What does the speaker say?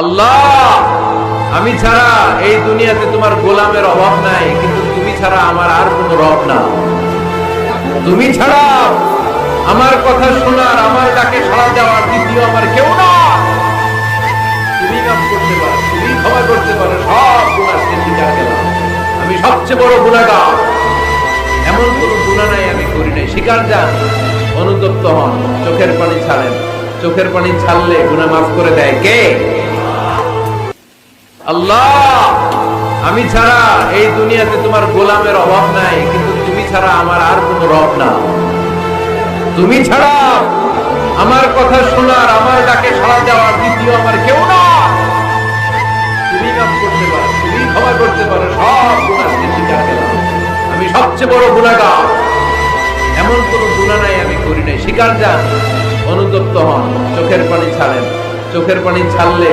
আল্লাহ, আমি ছাড়া এই দুনিয়াতে তোমার গোলামের অভাব নাই, কিন্তু তুমি ছাড়া আমার আর কোনো রব না। তুমি ছাড়া আমার কথা শোনার, আমার ডাকে সাড়া দেওয়ার দ্বিতীয় আমার কেউ না। তুমি করতে পারো, তুমি করতে পারো, সব আমি সবচেয়ে বড় এমন কোন গুণা নাই আমি করি নাই। স্বীকার যান, অনুতপ্ত হন, চোখের পানি চোখের পানি ছাড়লে গুণা মাফ করে দেয় কে? আল্লাহ, আমি ছাড়া এই দুনিয়াতে তোমার গোলামের অভাব নাই, কিন্তু তুমি ছাড়া আমার আর কোনো রব না। তুমি ছাড়া আমার কথা শোনার, আমার ডাকে সাড়া দেওয়ার দ্বিতীয় আমার কেউ না। সবচেয়ে বড় এমন নাই, আমি করি নাই। যান চোখের পানি ছাড়েন। চোখের পানি ছাড়লে